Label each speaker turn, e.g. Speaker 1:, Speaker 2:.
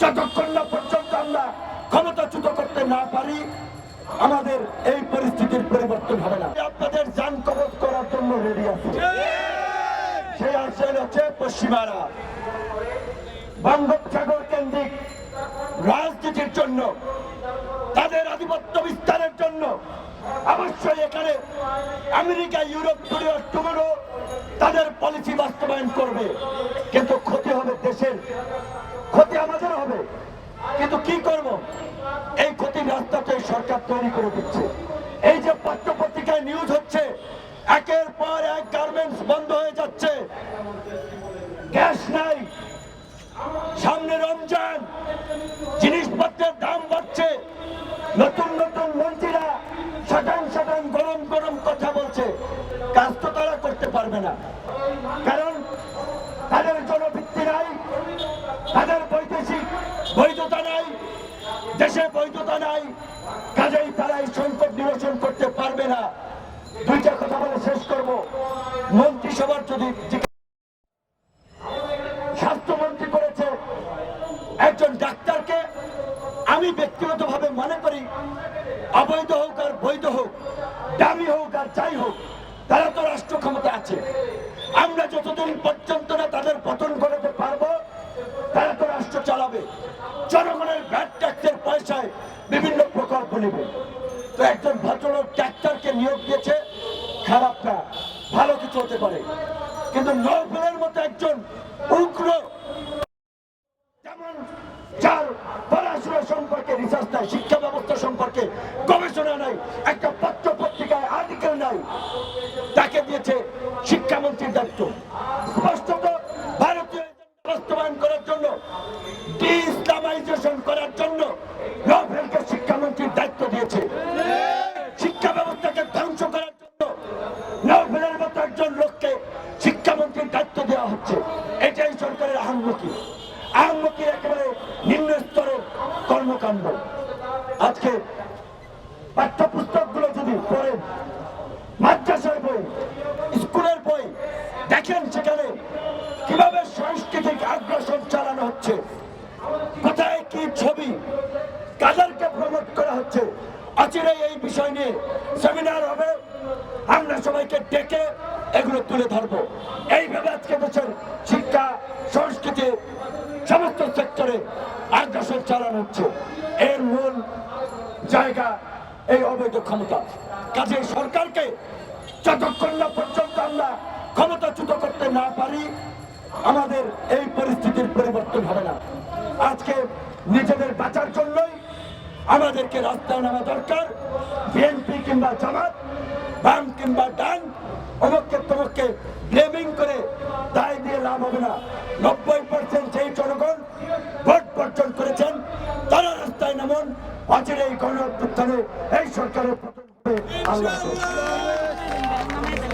Speaker 1: যতক্ষণ না পর্যন্ত আমরা ক্ষমতাচ্যুত করতে না পারি, আমাদের এই পরিস্থিতির পরিবর্তন হবে না। আপনাদের যান কবজ করার জন্য রেডি আছে। সেই আসেন হচ্ছে পশ্চিমারা। বঙ্গোপসাগর কেন্দ্রিক রাজনীতির জন্য, তাদের আধিপত্য বিস্তারের জন্য অবশ্যই এখানে আমেরিকা, ইউরোপ টুমেরো তাদের পলিসি বাস্তবায়ন করবে। কিন্তু কি করব? এই ক্ষতির রাস্তাটাই সরকার তৈরি করে দিচ্ছে। এই যে পত্রপত্রিকায় নিউজ হচ্ছে, একের পর এক গার্মেন্টস বন্ধ হয়ে যাচ্ছে। গ্যাস নাই। সামনে রমজান। জিনিসপত্রের দাম বাড়ছে। নতুন নতুন মন্ত্রীরা সাধারণ সাধারণ গরম গরম কথা বলছে। কাজ তো তারা করতে পারবে না। কারণ তাদের জনভিত্তি নাই তাদের বৈদেশিক বৈধতা নাই দেশে নাই। কাজেই তারা এই সংকট নিরসন করতে পারবে না। দুইটা কথা বলে শেষ করব। মন্ত্রিসভার যদি স্বাস্থ্যমন্ত্রী করেছে একজন ডাক্তারকে। আমি ব্যক্তিগতভাবে মনে করি, অবৈধ হোক আর বৈধ হোক, দামি হোক আর যাই হোক, তারা তো রাষ্ট্র ক্ষমতা আছে। আমরা যতদিন পর্যন্ত না তাদের পতন করাতে পারব, তারা তো রাষ্ট্র চালাবে। জনগণের ব্যাট ট্যাক্সের পয়সায় বিভিন্ন নেবে। তো একজন ভদ্রলোক ডাক্তারকে নিয়োগ দিয়েছে খারাপ না ভালো কিছু হতে পারে। কিন্তু নৌফেলের মতো একজন উগ্র যেমন যার পড়াশোনা সম্পর্কে রিসার্চ নাই, শিক্ষা ব্যবস্থা সম্পর্কে গবেষণা নাই, একটা পত্র পত্রিকায় আর্টিকেল নাই, তাকে দিয়েছে শিক্ষামন্ত্রীর দায়িত্ব। স্পষ্টত বাস্তবায়ন করার জন্য ডি ইসলামাইজেশন করার জন্য নভেলের মতো একজন লোককে শিক্ষামন্ত্রীর দায়িত্ব দেওয়া হচ্ছে। এটাই সরকারের আহ্মকি আহ্মকির একেবারে নিম্ন স্তরের কর্মকাণ্ড। আজকে পাঠ্যপুস্তকগুলো যদি পড়েন মাদ্রাসার বই, স্কুলের বই, দেখেন সেখানে কীভাবে সাংস্কৃতিক আগ্রাসন চালানো হচ্ছে। কোথায় কি ছবি, কাদেরকে প্রমোট করা হচ্ছে। অচিরে এই বিষয় নিয়ে সেমিনার হবে। আমরা সবাইকে ডেকে এগুলো তুলে ধরবো। এইভাবে আজকে দেশের শিক্ষা, সংস্কৃতি, সমস্ত সেক্টরে আগ্রাসন চালানো হচ্ছে। এর মূল জায়গা এই অবৈধ ক্ষমতা। কাজে সরকারকে যতক্ষণ না পর্যন্ত আমরা ক্ষমতাচ্যুত করতে না পারি, আমাদের এই পরিস্থিতির পরিবর্তন হবে না। আজকে নিজেদের বাঁচার জন্যই আমাদেরকে রাস্তায় নামা দরকার। বিএনপি কিংবা জামাত বাম কিংবা ডান অমুককে তমুককে ব্লেমিং করে দায় দিয়ে লাভ হবে না। নব্বই পার্সেন্ট সেই জনগণ ভোট বর্জন করেছেন, তারা রাস্তায় নামুন। অচিরে এই গণ এই সরকারের পতন হবে।